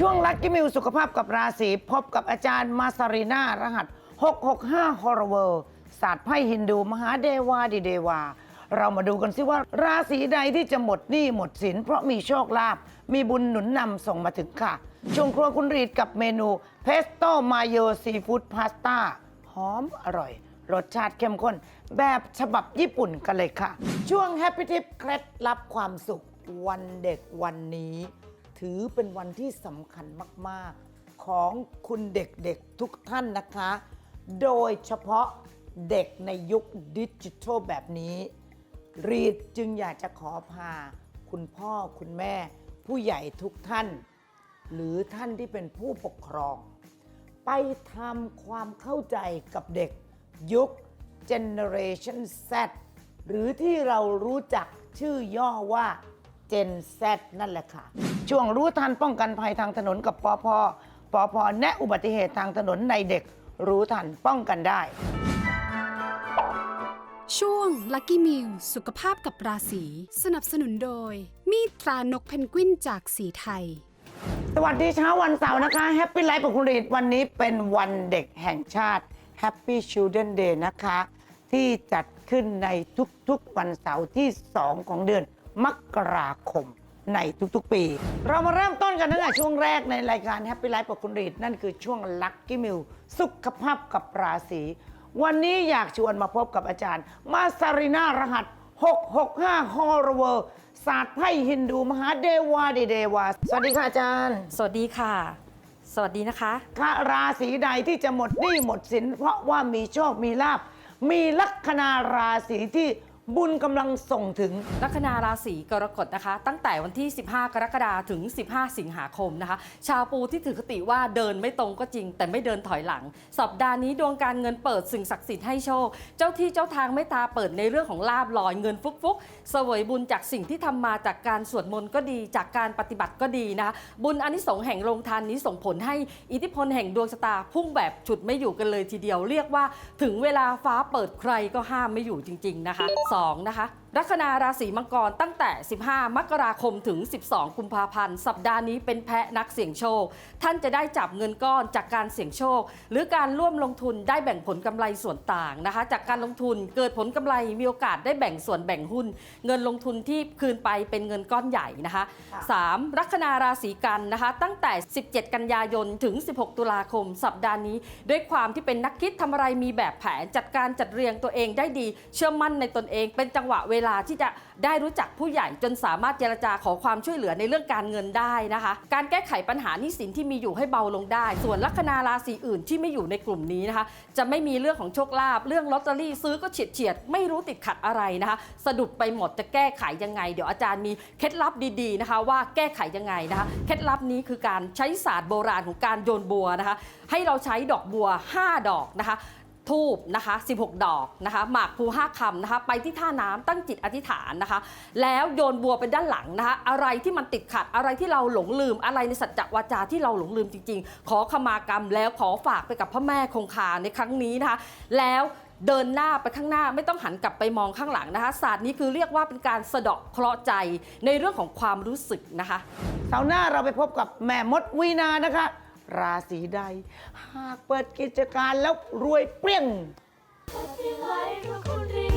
ช่วงลักกิมิวสุขภาพกับราศีพบกับอาจารย์มาซารีนารหัส 665ฮอร์เวิลศาสตร์ไพ่ฮินดู มหาเดวาดิเดวา เรามาดูกันสิว่าราศีใดที่จะหมดหนี้หมดสิน เพราะมีโชคลาภมีบุญหนุนนำส่งมาถึงค่ะ ช่วงครัวคุณรีดกับเมนูเพสโต้มาโยซีฟู้ดพาสต้าหอมอร่อย รสชาติเข้มข้น แบบฉบับญี่ปุ่นกันเลยค่ะ ช่วงแฮปปี้ทิปเคล็ดลับความสุขวันเด็กวันนี้ ถือเป็นวันที่สำคัญมาก ๆ ของคุณเด็ก ๆ ทุกท่านนะคะ โดยเฉพาะเด็กในยุคดิจิทัลแบบนี้ รีดจึงอยากจะขอพา คุณพ่อคุณแม่ ผู้ใหญ่ทุกท่าน หรือท่านที่เป็นผู้ปกครอง ไปทำความเข้าใจกับเด็กยุค Generation Z หรือที่เรารู้จักชื่อย่อว่า Gen Z นั่นแหละค่ะ ช่วงรู้ทันป้องกันภัยทางถนนกับปอพปอพแนะอุบัติเหตุทางถนนในเด็กรู้ทันป้องกันได้ ช่วง Lucky Meal สุขภาพกับราศี สนับสนุนโดย มีดตรานกเพนกวินจากสีไทย สวัสดีเช้าวันเสาร์นะคะแฮปปี้ไลฟ์กับคุณรีดวันนี้เป็นวันเด็กแห่งชาติ Happy Children Day นะคะ ที่จัดขึ้นในทุกๆวันเสาร์ที่ 2 ของเดือนมกราคม ในทุกๆ ปี เรามาเริ่มต้นกันตั้งแต่ช่วงแรกในรายการ Happy Life กับคุณรีดนั่นคือช่วง Lucky Meal สุขภาพกับราศีวันนี้อยากชวนมาพบกับอาจารย์ มาซารินารหัส 665 ฮอร์เวอร์ศาสตร์ไพ่ฮินดูมหาเดวาดิเดวา สวัสดีค่ะอาจารย์ สวัสดีค่ะ สวัสดีนะคะค่ะราศีใดที่จะหมดหนี้หมดสิน เพราะว่ามีโชคมีลาบมีลัคนาราศีที่ บุญกำลังส่งถึง ลัคนาราศีกรกฎนะคะ ตั้งแต่วันที่ 15 กรกฎาคมถึง 15 สิงหาคมนะคะ ชาวปูที่ถือคติว่าเดินไม่ตรงก็จริง แต่ไม่เดินถอยหลัง สัปดาห์นี้ดวงการเงินเปิดสิ่งศักดิ์สิทธิ์ให้โชค เจ้าที่เจ้าทางไม่ตาเปิดในเรื่องของลาบลอยเงินฟุกฟุกๆเสวยบุญจากสิ่งที่ทำมาจากการสวดมนต์ก็ดี จากการปฏิบัติก็ดีนะคะบุญอนิสงส์แห่งโรงทานนี้ส่งผลให้อิทธิพลแห่งดวงชะตาพุ่งแบบฉุดไม่อยู่กันเลยทีเดียวเรียกว่า ถึงเวลาฟ้าเปิดใครก็ห้ามไม่อยู่จริง ๆนะคะสองนะคะ ลัคนาราศีมังกรตั้งแต่ 15 มกราคมถึง 12 กุมภาพันธ์ สัปดาห์นี้เป็นแพะนักเสี่ยงโชค ท่านจะได้จับเงินก้อนจากการเสี่ยงโชค หรือการร่วมลงทุนได้แบ่งผลกำไรส่วนต่างนะคะ จากการลงทุนเกิดผลกำไรมีโอกาสได้แบ่งส่วนแบ่งหุ้น เงินลงทุนที่คืนไปเป็นเงินก้อนใหญ่นะคะค่ะ 3. ลัคนาราศีกันนะคะ ตั้งแต่ 17 กันยายนถึง 16 ตุลาคม สัปดาห์นี้ ด้วยความที่เป็นนักคิดทำอะไรมีแบบแผนจัดการจัดเรียงตัวเองได้ดี เชื่อมั่นในตนเองเป็นจังหวะเวลาที่จะได้รู้จักผู้ใหญ่จนสามารถเจรจาขอความช่วยเหลือในเรื่องการเงินได้นะคะ การแก้ไขปัญหาหนี้สินที่มีอยู่ให้เบาลงได้ ส่วนลัคนาราศีอื่นที่ไม่อยู่ในกลุ่มนี้นะคะ จะไม่มีเรื่องของโชคลาภเรื่องลอตเตอรี่ซื้อก็เฉียดเฉียดไม่รู้ติดขัดอะไรนะคะ สะดุดไปหมดจะแก้ไขยังไง เดี๋ยวอาจารย์มีเคล็ดลับดีๆนะคะ ว่าแก้ไขยังไงนะคะเคล็ดลับนี้คือการใช้ศาสตร์โบราณของการโยนบัวนะคะ ให้เราใช้ดอกบัว 5 ดอกนะคะ ทูบนะคะ 16 ดอกนะคะ หมากพลู5คำนะคะ ไปที่ท่าน้ำตั้งจิตอธิษฐานนะคะ แล้วโยนบัวไปด้านหลังนะคะ อะไรที่มันติดขัด อะไรที่เราหลงลืม อะไรในสัจจวาจาที่เราหลงลืมจริง ๆ ขอขมากรรมแล้วขอฝากไปกับพระแม่คงคาในครั้งนี้นะคะ แล้วเดินหน้าไปข้างหน้าไม่ต้องหันกลับไปมองข้างหลังนะคะ ศาสตร์นี้คือเรียกว่าเป็นการสะเดาะเคราะห์ใจในเรื่องของความรู้สึกนะคะเสาร์หน้าเราไปพบกับแม่มดวีนานะคะ ราศีใด หากเปิดกิจการแล้วรวยเปรี้ยง Happy Life กับคุณรี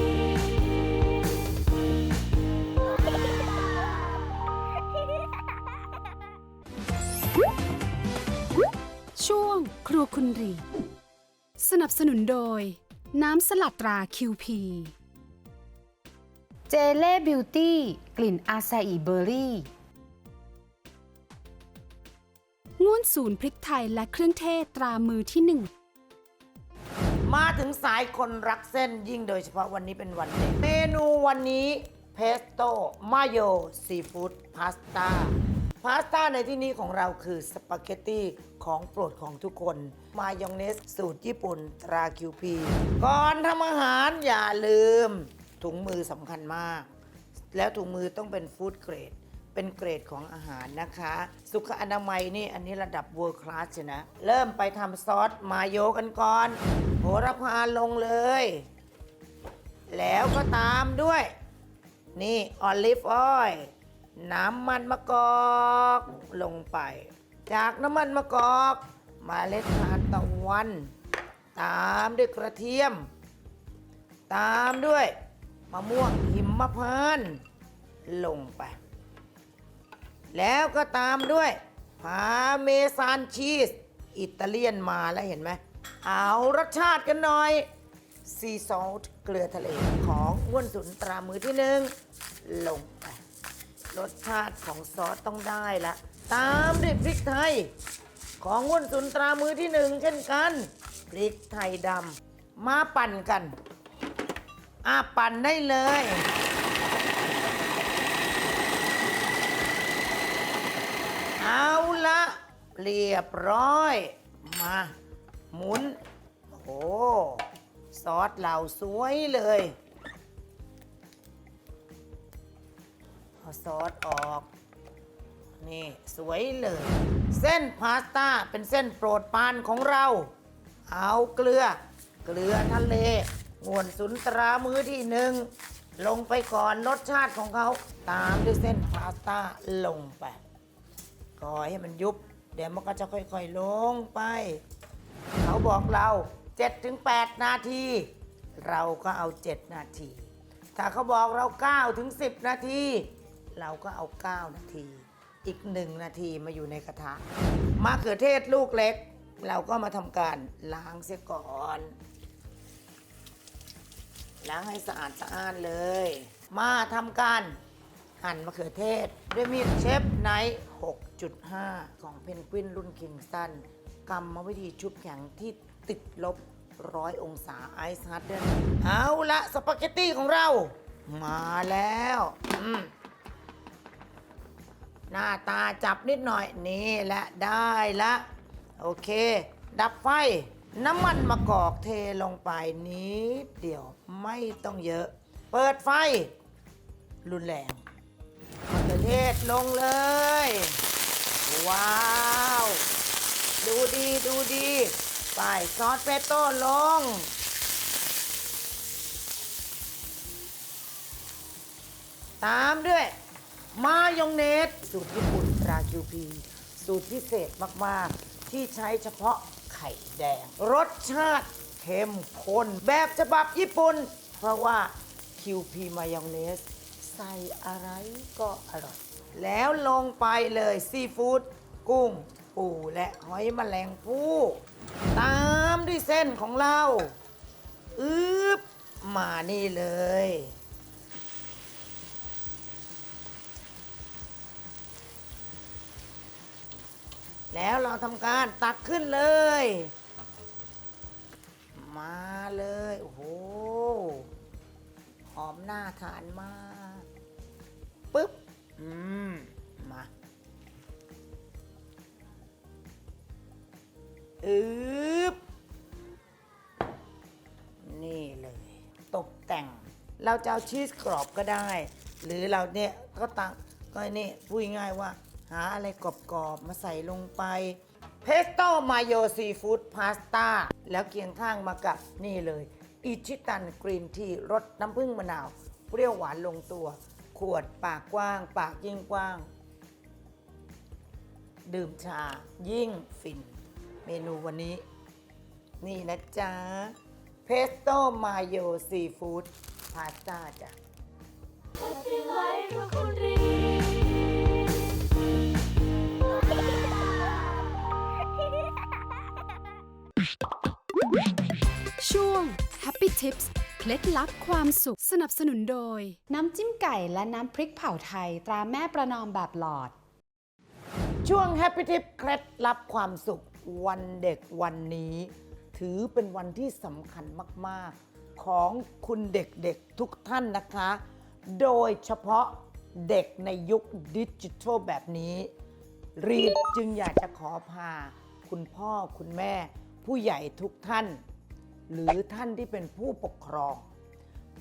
ช่วงครัวคุณรี สนับสนุนโดย น้ำสลัดตราคิวพีเจเล่บิวตี้กลิ่นอาซาอิเบอร์รี่ ง่วนศูนย์พริกไทยและเครื่องเทศตรามือที่หนึ่ง มาถึงสายคนรักเส้นยิ่งโดยเฉพาะวันนี้เป็นวันเด็ก เมนูวันนี้เพสโต้มาโยซีฟู้ดพาสต้าพาสต้าในที่นี้ของเราคือสปาเกตตี้ของโปรดของทุกคน มายองเนสสูตรญี่ปุ่นตราคิวพีก่อนทำอาหารอย่าลืม ถุงมือสำคัญมาก แล้วถุงมือต้องเป็นฟู้ดเกรด เป็นเกรดของอาหารนะคะ สุขอนามัยนี่อันนี้ระดับ world class นะ เริ่มไปทำซอสมาโยกันก่อน โหระพาลงเลย แล้วก็ตามด้วย นี่ออลิฟออยล์น้ำมันมะกอกลงไป จากน้ำมันมะกอก มาเล็ดทานตะวัน ตามด้วยกระเทียม ตามด้วยมะม่วงหิมพานต์ลงไป แล้วก็ตามด้วยพาเมซานชีส อิตาเลียนมาแล้วเห็นไหม เอารสชาติกันหน่อยซีซอลเกลือทะเลของอ้วนสุนตรามือที่หนึ่งลงไปรสชาติของซอสต้องได้ละ ตามด้วยพริกไทย ของอ้วนสุนตรามือที่หนึ่งเช่นกันพริกไทยดำมาปั่นกัน อะปั่นได้เลย เอาละเรียบร้อย มาหมุน โอ้ซอสเหล่าสวยเลยเอาซอสออก นี่ สวยเลย เส้นพาสต้าเป็นเส้นโปรดปรานของเรา เอาเกลือ เกลือทะเลงวนสุนตรามือที่หนึ่ง ลงไปก่อนรสชาติของเขา ตามด้วยเส้นพาสต้าลงไป ก่อให้มันยุบ เดี๋ยวมันก็จะค่อยๆลงไป เขาบอกเรา7-8นาที เราก็เอา 7 นาที ถ้าเขาบอกเรา9-10 นาที เราก็เอา 9 นาที อีก 1 นาทีมาอยู่ในกระทะมะเขือเทศลูกเล็ก เราก็มาทำการล้างเสียก่อนล้างให้สะอาดสะอ้านเลย มาทำการหั่นมะเขือเทศ ด้วยมีดเชฟไนท์ 6.5ของเพนกวินรุ่นคิงสันกรรมวิธีชุบแข็งที่ติดลบร้อยองศาไอซ์ฮัตเดนเอาละสปาเกตตี้ของเรา มาแล้วหน้าตาจับนิดหน่อย นี่แหละได้ละ โอเค ดับไฟ น้ำมันมะกอกเทลงไปนิดเดียวไม่ต้องเยอะ เปิดไฟ รุนแรงมะเขือเทศลงเลย ว้าว ดูดีดูดีใส่ซอสเปโต้ลง ตามด้วย มายองเนส สูตรญี่ปุ่นราคิวพี สูตรพิเศษมาก ๆ ที่ใช้เฉพาะไข่แดง รสชาติเข้มข้นแบบฉบับญี่ปุ่น เพราะว่า QP มายองเนส ใส่อะไรก็อร่อย แล้วลงไปเลยซีฟู้ดกุ้ง ปูและหอยแมลงภู่ตามด้วยเส้นของเราอึบมานี่เลย แล้วเราทำการตักขึ้นเลย มาเลย โอ้โห หอมน่าทานมากปึ๊บ อืม มาอึ๊บนี่เลย ตกแต่ง เราจะเอาชีสกรอบก็ได้ หรือเราเนี่ยก็ตังก็นี่พูดง่ายว่า หาอะไรกรอบๆ มาใส่ลงไป เพสโต้มาโยซีฟู้ดพาสต้าแล้วเคียงข้างมากับนี่เลย อิชิตันกรีนทีรสน้ำผึ้งมะนาว เปรี้ยวหวานลงตัว ขวดปากกว้าง ปากยิ่งกว้าง ดื่มชายิ่งฟิน เมนูวันนี้ นี่นะจ๊ะ เพสโต้มาโยซีฟู้ดพาสต้าจ้ะช่วง Happy Tips ล็ดลับความสุขสนับสนุนโดย น้ำจิ้มไก่และน้ำพริกเผาไทย ตราแม่ประนอมแบบหลอด ช่วง Happy Tip เคล็ดลับความสุขวันเด็กวันนี้ ถือเป็นวันที่สำคัญมาก ๆ ของคุณเด็ก ๆ ทุกท่านนะคะ โดยเฉพาะเด็กในยุคดิจิทัลแบบนี้ รีดจึงอยากจะขอพา คุณพ่อคุณแม่ ผู้ใหญ่ทุกท่าน หรือท่านที่เป็นผู้ปกครอง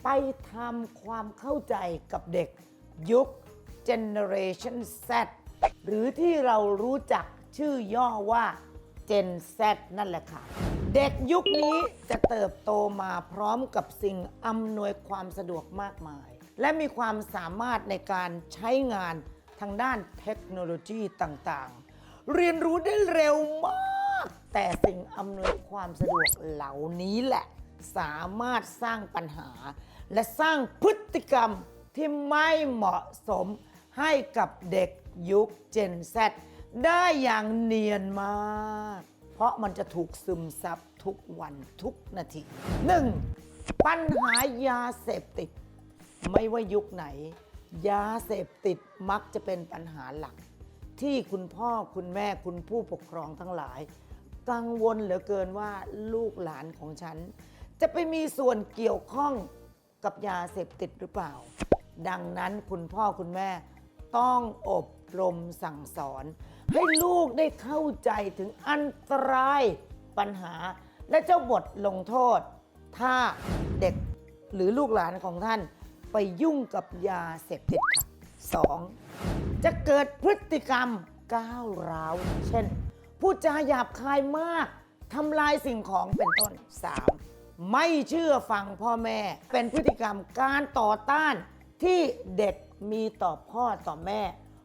ไปทำความเข้าใจกับเด็กยุค Generation Z หรือที่เรารู้จักชื่อย่อว่า Gen Z นั่นแหละค่ะ เด็กยุคนี้จะเติบโตมาพร้อมกับสิ่งอำนวยความสะดวกมากมาย และมีความสามารถในการใช้งานทางด้านเทคโนโลยีต่างๆ เรียนรู้ได้เร็วมาก แต่สิ่งอำนวยความสะดวกเหล่านี้แหละ สามารถสร้างปัญหา และสร้างพฤติกรรมที่ไม่เหมาะสมให้กับเด็กยุค Gen Z ได้อย่างเนียนมาก เพราะมันจะถูกซึมซับทุกวันทุกนาที 1. ปัญหายาเสพติด ไม่ว่ายุคไหน ยาเสพติดมักจะเป็นปัญหาหลัก ที่คุณพ่อคุณแม่คุณผู้ปกครองทั้งหลาย กังวลเหลือเกินว่าลูกหลานของฉัน จะไปมีส่วนเกี่ยวข้องกับยาเสพติดหรือเปล่า ดังนั้นคุณพ่อคุณแม่ต้องอบรมสั่งสอน ให้ลูกได้เข้าใจถึงอันตรายปัญหา และเจ้าบทลงโทษ ถ้าเด็กหรือลูกหลานของท่านไปยุ่งกับยาเสพติดค่ะ 2. จะเกิดพฤติกรรมก้าวร้าว เช่น พูดจาหยาบคายมากทำลายสิ่งของเป็นต้น 3. ไม่เชื่อฟังพ่อแม่ เป็นพฤติกรรมการต่อต้านที่เด็กมีต่อพ่อต่อแม่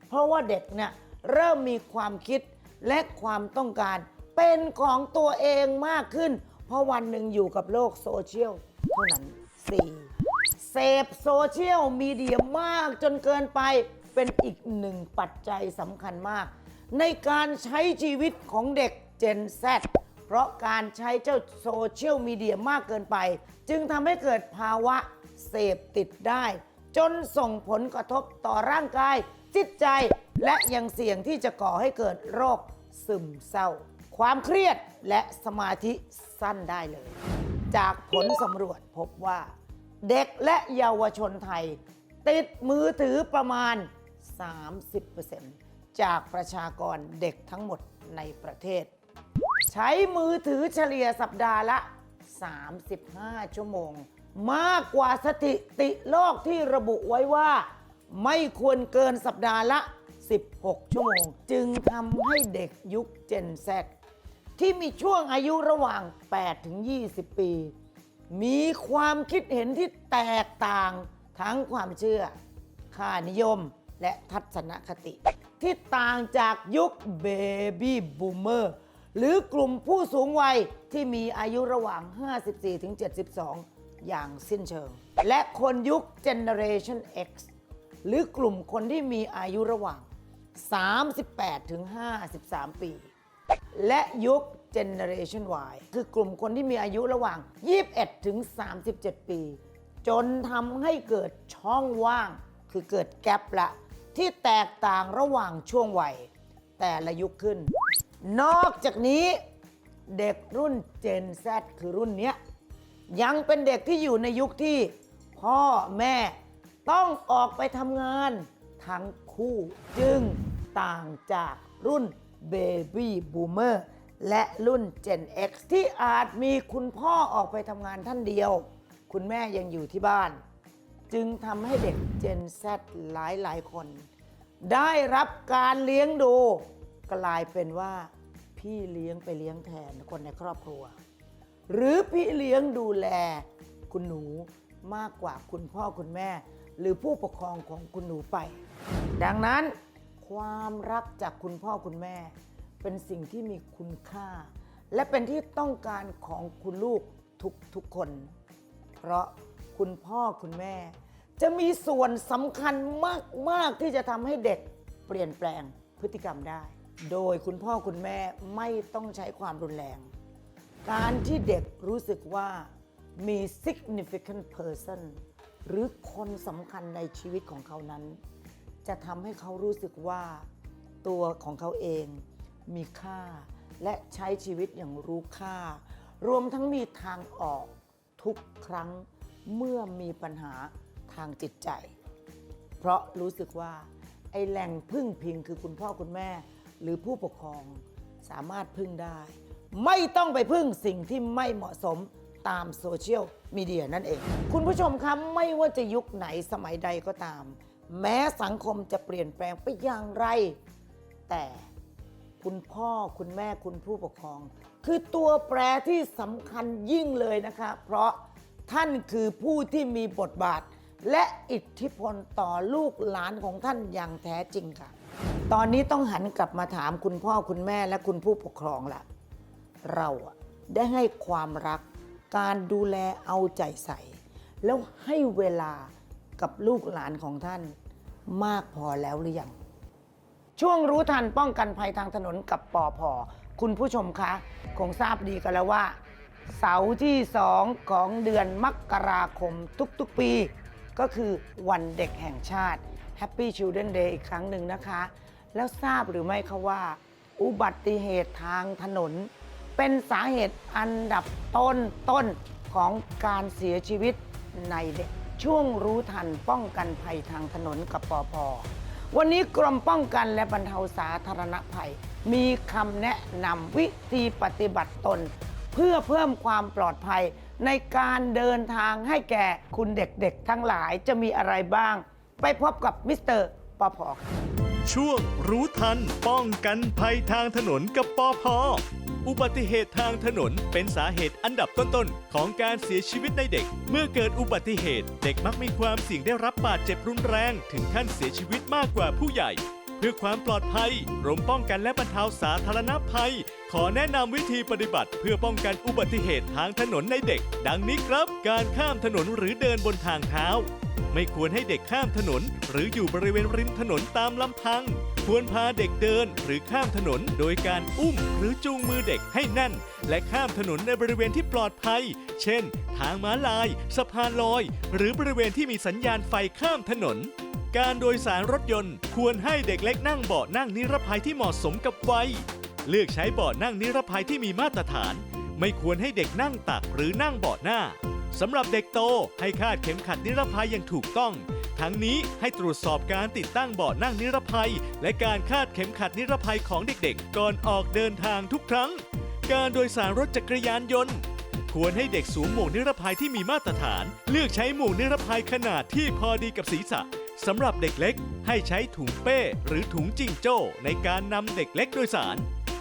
เพราะว่าเด็กเนี่ยเริ่มมีความคิดและความต้องการ เป็นของตัวเองมากขึ้น เพราะวันหนึ่งอยู่กับโลกโซเชียลเท่านั้น 4. เสพโซเชียลมีเดียมากจนเกินไปเป็นอีกหนึ่งปัจจัยสำคัญมาก ในการใช้ชีวิตของเด็ก Gen Z เพราะการใช้เจ้าโซเชียลมีเดียมากเกินไป จึงทำให้เกิดภาวะเสพติดได้ จนส่งผลกระทบต่อร่างกาย จิตใจ และยังเสี่ยงที่จะก่อให้เกิดโรคซึมเศร้า ความเครียดและสมาธิสั้นได้เลย จากผลสำรวจพบว่า เด็กและเยาวชนไทย ติดมือถือประมาณ 30% จากประชากรเด็กทั้งหมดในประเทศ ใช้มือถือเฉลี่ยสัปดาห์ละ 35 ชั่วโมง มากกว่าสถิติโลกที่ระบุไว้ว่า ไม่ควรเกินสัปดาห์ละ 16 ชั่วโมง จึงทำให้เด็กยุค Gen Z ที่มีช่วงอายุระหว่าง 8 ถึง 20 ปี มีความคิดเห็นที่แตกต่างทั้งความเชื่อ ค่านิยม และทัศนคติ ที่ต่างจากยุคเบบี้บูมเมอร์หรือกลุ่มผู้สูงวัยที่มีอายุระหว่าง 54 ถึง 72 อย่างสิ้นเชิง และคนยุค Generation X หรือกลุ่มคนที่มีอายุระหว่าง 38 ถึง 53 ปี และยุค Generation Y คือกลุ่มคนที่มีอายุระหว่าง 21 ถึง 37 ปี จนทำให้เกิดช่องว่าง คือเกิดแกลบละ ที่แตกต่างระหว่างช่วงวัยแต่ละยุคขึ้น นอกจากนี้เด็กรุ่น Gen Z คือรุ่นเนี้ยยังเป็นเด็กที่อยู่ในยุคที่พ่อแม่ต้องออกไปทำงานทั้งคู่จึงต่างจากรุ่น Baby Boomer และรุ่น Gen X ที่อาจมีคุณพ่อออกไปทำงานท่านเดียว คุณแม่ยังอยู่ที่บ้าน จึงทำให้เด็ก Gen Z หลายหลายคน ได้รับการเลี้ยงดู กลายเป็นว่า พี่เลี้ยงไปเลี้ยงแทนคนในครอบครัว หรือพี่เลี้ยงดูแลคุณหนูมากกว่าคุณพ่อคุณแม่ หรือผู้ปกครองของคุณหนูไป ดังนั้นความรักจากคุณพ่อคุณแม่ เป็นสิ่งที่มีคุณค่า และเป็นที่ต้องการของคุณลูกทุกทุกๆคน เพราะ คุณพ่อคุณแม่ จะมีส่วนสำคัญมาก ๆ ที่จะทำให้เด็กเปลี่ยนแปลงพฤติกรรมได้ โดยคุณพ่อคุณแม่ไม่ต้องใช้ความรุนแรง การที่เด็กรู้สึกว่ามี significant person หรือคนสำคัญในชีวิตของเขานั้น จะทำให้เขารู้สึกว่าตัวของเขาเองมีค่า และใช้ชีวิตอย่างรู้ค่า รวมทั้งมีทางออกทุกครั้ง เมื่อมีปัญหาทางจิตใจ เพราะรู้สึกว่า ไอ้แหล่งพึ่งพิงคือคุณพ่อคุณแม่ หรือผู้ปกครองสามารถพึ่งได้ ไม่ต้องไปพึ่งสิ่งที่ไม่เหมาะสมตามโซเชียลมีเดียนั่นเอง คุณผู้ชมครับไม่ว่าจะยุคไหนสมัยใดก็ตาม แม้สังคมจะเปลี่ยนแปลงไปอย่างไร แต่คุณพ่อคุณแม่คุณผู้ปกครอง คือตัวแปรที่สำคัญยิ่งเลยนะคะ เพราะ ท่านคือผู้ที่มีบทบาท และอิทธิพลต่อลูกหลานของท่านอย่างแท้จริงค่ะ ตอนนี้ต้องหันกลับมาถามคุณพ่อคุณแม่และคุณผู้ปกครองละเราได้ให้ความรัก การดูแลเอาใจใส่ แล้วให้เวลากับลูกหลานของท่านมากพอแล้วหรือยัง ช่วงรู้ทันป้องกันภัยทางถนนกับปอพอคุณผู้ชมคะ คงทราบดีกันแล้วว่า เสาร์ที่ 2 ของเดือนมกราคมทุกๆปี ก็คือวันเด็กแห่งชาติ Happy Children Day อีกครั้งหนึ่งนะคะ แล้วทราบหรือไม่คะว่า อุบัติเหตุทางถนน เป็นสาเหตุอันดับต้นต้นๆของการเสียชีวิตในเด็กช่วงรู้ทันป้องกันภัยทางถนนกับปอพวันนี้กรมป้องกันและบรรเทาสาธารณภัย มีคำแนะนำวิธีปฏิบัติตน เพื่อเพิ่มความปลอดภัย ในการเดินทางให้แก่คุณเด็กๆ ทั้งหลายจะมีอะไรบ้าง ไปพบกับมิสเตอร์ปอพค่ะช่วงรู้ทันป้องกันภัยทางถนนกับปอพอุบัติเหตุทางถนนเป็นสาเหตุอันดับต้นๆ ของการเสียชีวิตในเด็ก เมื่อเกิดอุบัติเหตุ เด็กมักมีความเสี่ยงได้รับบาดเจ็บรุนแรง ถึงขั้นเสียชีวิตมากกว่าผู้ใหญ่ เพื่อความปลอดภัยกรมป้องกันและบรรเทาสาธารณภัย ขอแนะนำวิธีปฏิบัติ เพื่อป้องกันอุบัติเหตุทางถนนในเด็ก ดังนี้ครับ การข้ามถนนหรือเดินบนทางเท้า ไม่ควรให้เด็กข้ามถนน หรืออยู่บริเวณริมถนนตามลำพัง ควรพาเด็กเดินหรือข้ามถนน โดยการอุ้มหรือจูงมือเด็กให้แน่น และข้ามถนนในบริเวณที่ปลอดภัย เช่น ทางม้าลาย สะพานลอย หรือบริเวณที่มีสัญญาณไฟข้ามถนน การโดยสารรถยนต์ ควรให้เด็กเล็กนั่งเบาะนั่งนิรภัยที่เหมาะสมกับวัย เลือกใช้เบาะนั่งนิรภัยที่มีมาตรฐาน ไม่ควรให้เด็กนั่งตักหรือนั่งเบาะหน้าสำหรับเด็กโตให้คาดเข็มขัดนิรภัยอย่างถูกต้อง ทั้งนี้ให้ตรวจสอบการติดตั้งเบาะนั่งนิรภัย และการคาดเข็มขัดนิรภัยของเด็กๆ ก่อนออกเดินทางทุกครั้ง การโดยสารรถจักรยานยนต์ ควรให้เด็กสวมหมวกนิรภัยที่มีมาตรฐาน เลือกใช้หมวกนิรภัยขนาดที่พอดีกับศีรษะ สำหรับเด็กเล็กให้ใช้ถุงเป้หรือถุงจิงโจ้ในการนำเด็กเล็กโดยสาร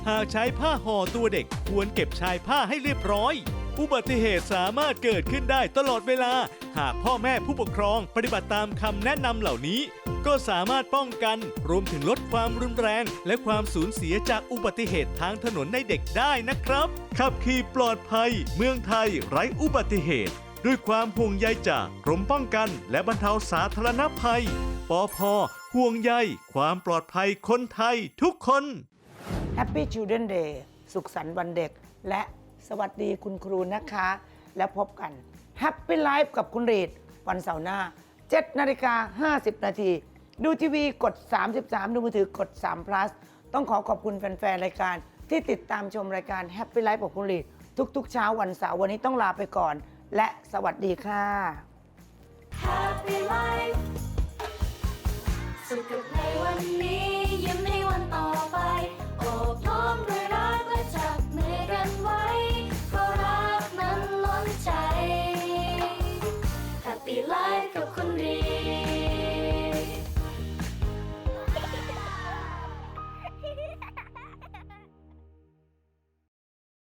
หากใช้ผ้าห่อตัวเด็กควรเก็บชายผ้าให้เรียบร้อย อุบัติเหตุสามารถเกิดขึ้นได้ตลอดเวลา หากพ่อแม่ผู้ปกครองปฏิบัติตามคำแนะนำเหล่านี้ ก็สามารถป้องกันรวมถึงลดความรุนแรง และความสูญเสียจากอุบัติเหตุทางถนนในเด็กได้นะครับ ขับขี่ปลอดภัย เมืองไทยไร้อุบัติเหตุ ด้วยความห่วงใยจากกรมป้องกัน และบรรเทาสาธารณภัย ปอพห่วงใยความปลอดภัยคนไทยทุกคน Happy Children Day สุขสันต์วันเด็ก และสวัสดีคุณครูนะคะ แล้วพบกัน Happy Life กับคุณรีดวันเสาร์หน้า 7นาฬิกา50 นาทีดูทีวีกด 33 ดูมือถือกด3 plus ต้องขอขอบคุณแฟน ๆ รายการ ที่ติดตามชมรายการ Happy Life กับคุณรีดทุก ๆ เช้าวันเสาร์วันนี้ต้องลาไปก่อน และสวัสดีค่ะ Happy Life สุขกับในวันนี้ยิ้มให้วันต่อไป โอบล้อมด้วยรักและจับมือกันไว้ เพราะรักนั้นล้นใจ Happy Life